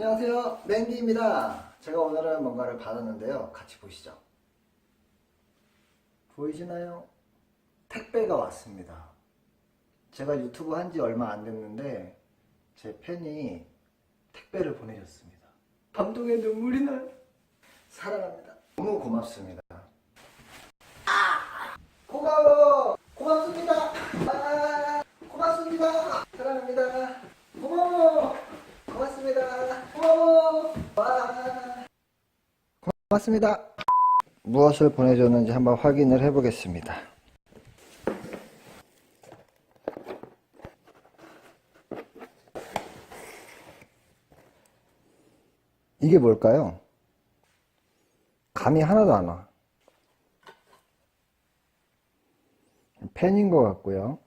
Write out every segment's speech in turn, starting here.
안녕하세요. 맨디입니다. 제가 오늘은 뭔가를 받았는데요. 같이 보시죠. 보이시나요? 택배가 왔습니다. 제가 유튜브 한 지 얼마 안 됐는데 제 팬이 택배를 보내셨습니다. 감동의 눈물이 나요? 사랑합니다. 너무 고맙습니다. 아! 고마워 고맙습니다. 아, 고맙습니다. 사랑합니다. 고마워 고맙습니다. 와. 고맙습니다. 무엇을 보내줬는지 한번 확인을 해보겠습니다. 이게 뭘까요? 감이 하나도 안 와. 펜인 것 같고요.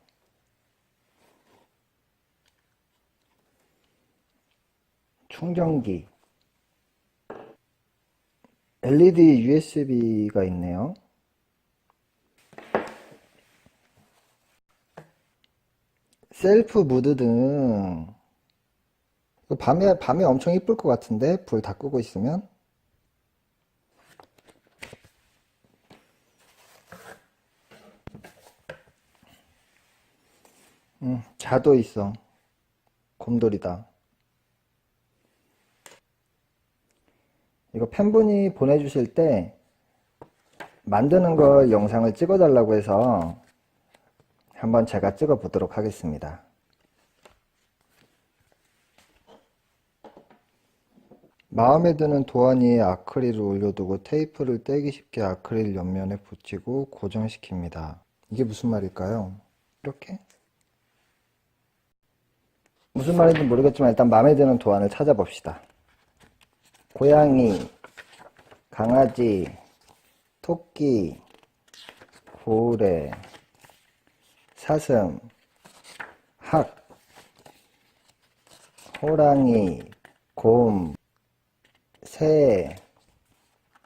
충전기 LED USB가 있네요. 셀프 무드 등 밤에 밤에 엄청 이쁠 것 같은데 불 다 끄고 있으면 음, 자도 있어. 곰돌이다. 이거 팬분이 보내주실 때 만드는 거 영상을 찍어달라고 해서 한번 제가 찍어 보도록 하겠습니다. 마음에 드는 도안 위에 아크릴을 올려두고 테이프를 떼기 쉽게 아크릴 옆면에 붙이고 고정시킵니다. 이게 무슨 말일까요? 이렇게? 무슨 말인지 모르겠지만 일단 마음에 드는 도안을 찾아봅시다. 고양이, 강아지, 토끼, 고래, 사슴, 학, 호랑이, 곰, 새,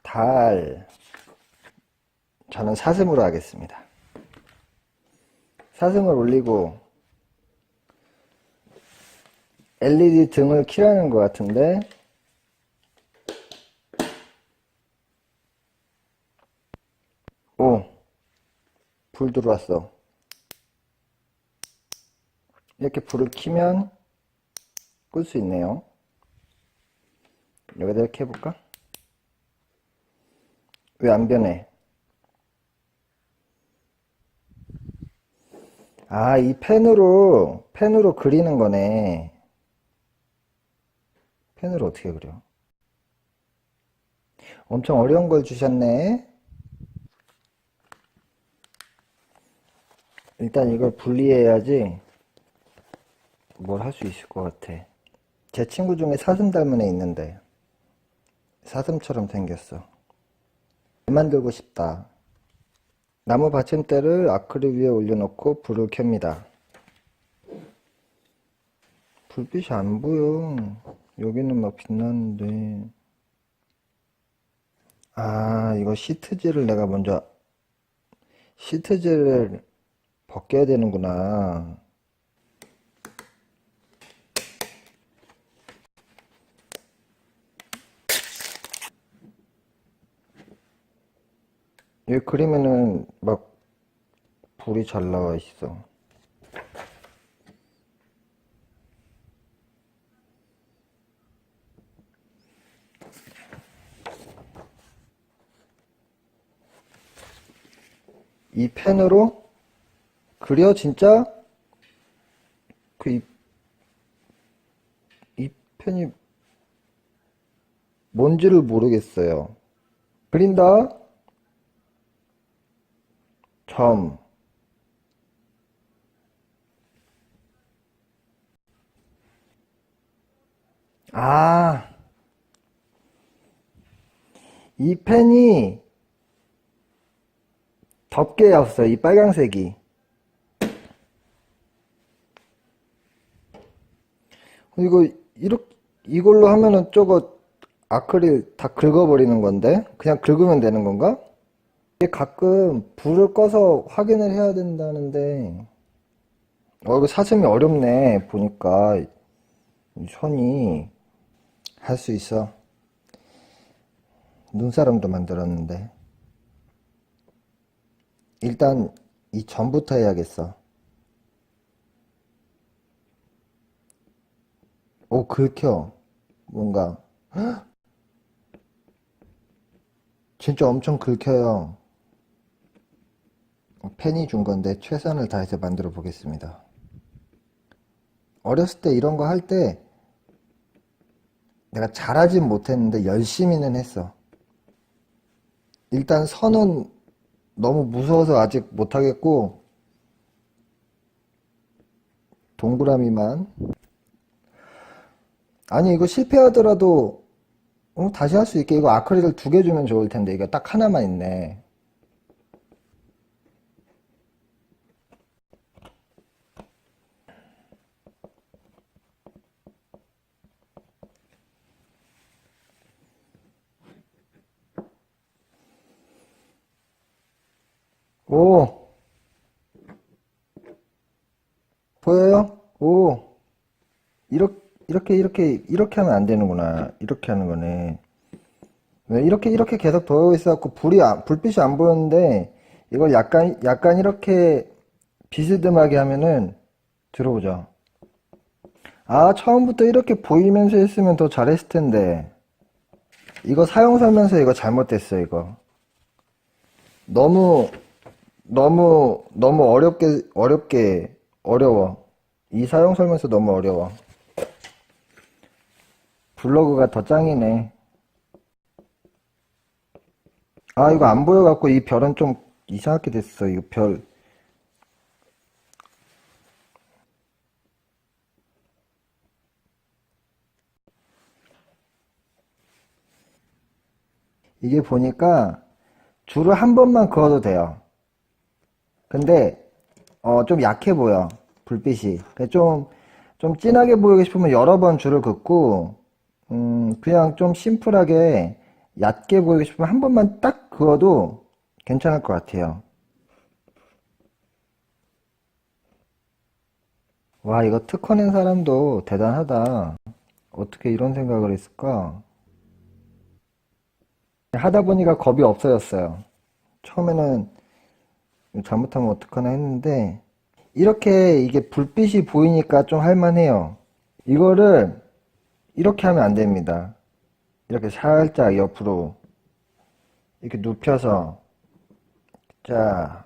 달. 저는 사슴으로 하겠습니다. 사슴을 올리고 LED 등을 켜라는 것 같은데 오, 불 들어왔어. 이렇게 불을 켜면 끌 수 있네요. 여기다 이렇게 해볼까? 왜 안 변해? 아, 이 펜으로, 펜으로 그리는 거네. 펜으로 어떻게 그려? 엄청 어려운 걸 주셨네. 일단 이걸 분리해야지 뭘 할 수 있을 것 같아. 제 친구 중에 사슴 닮은 애 있는데 사슴처럼 생겼어. 만들고 싶다. 나무 받침대를 아크릴 위에 올려놓고 불을 켭니다. 불빛이 안 보여. 여기는 막 빛나는데. 아, 이거 시트지를 내가 먼저 시트지를 벗겨야 되는구나. 이 그림에는 막 불이 잘 나와 있어. 이 펜으로 그려 진짜 그 이 이 펜이 뭔지를 모르겠어요. 그린다. 점. 아, 이 펜이 덮개 였어요. 이 빨강색이. 이거 이렇게 이걸로 하면은 저거 아크릴 다 긁어버리는 건데 그냥 긁으면 되는 건가? 이게 가끔 불을 꺼서 확인을 해야 된다는데 어 이거 사슴이 어렵네 보니까 이 선이 할 수 있어. 눈사람도 만들었는데. 일단 이 전부터 해야겠어. 오, 긁혀. 뭔가. 헉! 진짜 엄청 긁혀요. 팬이 준 건데 최선을 다해서 만들어 보겠습니다. 어렸을 때 이런 거 할 때 내가 잘하진 못했는데 열심히는 했어. 일단 선은 너무 무서워서 아직 못하겠고 동그라미만 아니 이거 실패하더라도 어, 다시 할 수 있게 이거 아크릴을 두 개 주면 좋을 텐데 이거 딱 하나만 있네. 오 보여요? 오 이렇게 이렇게 이렇게 이렇게 하면 안 되는구나. 이렇게 하는 거네. 네, 이렇게 이렇게 계속 도어 있어갖고 불이 안- 불빛이 안 보였는데 이걸 약간 약간 이렇게 비스듬하게 하면은 들어오죠. 아 처음부터 이렇게 보이면서 했으면 더 잘했을 텐데. 이거 사용 설명서 이거 잘못됐어 이거. 너무 너무 너무 어렵게 어렵게 어려워. 이 사용 설명서 너무 어려워 블로그가 더 짱이네. 아 이거 안 보여갖고 이 별은 좀 이상하게 됐어 이거 별. 이게 보니까 줄을 한 번만 그어도 돼요. 근데 어, 좀 약해 보여 불빛이. 좀, 좀 진하게 보이고 싶으면 여러 번 줄을 긋고 음, 그냥 좀 심플하게 얕게 보이고 싶으면 한 번만 딱 그어도 괜찮을 것 같아요. 와 이거 특허 낸 사람도 대단하다. 어떻게 이런 생각을 했을까? 하다 보니까 겁이 없어졌어요. 처음에는 잘못하면 어떡하나 했는데 이렇게 이게 불빛이 보이니까 좀 할만해요. 이거를 이렇게 하면 안 됩니다 이렇게 살짝 옆으로 이렇게 눕혀서 자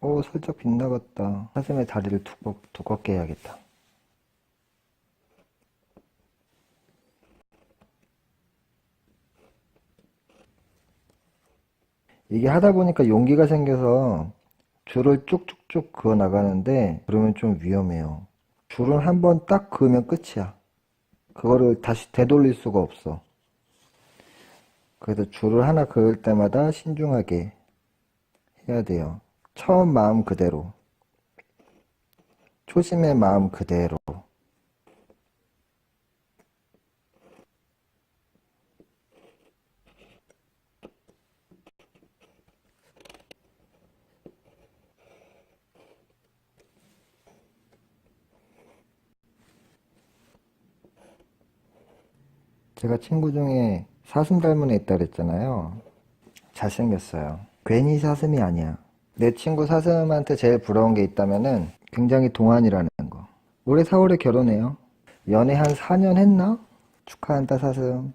오, 살짝 빗나갔다. 사슴의 다리를 두꺼, 두껍게 해야겠다. 이게 하다 보니까 용기가 생겨서 줄을 쭉쭉쭉 그어 나가는데 그러면 좀 위험해요. 줄은 한 번 딱 그으면 끝이야. 그거를 다시 되돌릴 수가 없어. 그래서 줄을 하나 그을 때마다 신중하게 해야 돼요. 처음 마음 그대로. 초심의 마음 그대로. 제가 친구 중에 사슴 닮은 애 있다 그랬잖아요. 잘생겼어요. 괜히 사슴이 아니야. 내 친구 사슴한테 제일 부러운 게 있다면은 굉장히 동안이라는 거. 올해 4월에 결혼해요. 연애 한 4년 했나? 축하한다 사슴.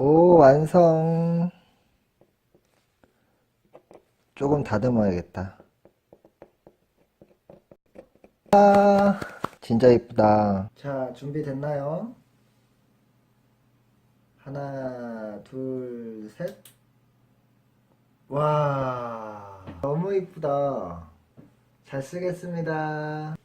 오, 완성. 조금 다듬어야겠다. 아, 진짜 이쁘다. 자, 준비됐나요? 하나, 둘, 셋. 와, 너무 이쁘다. 잘 쓰겠습니다.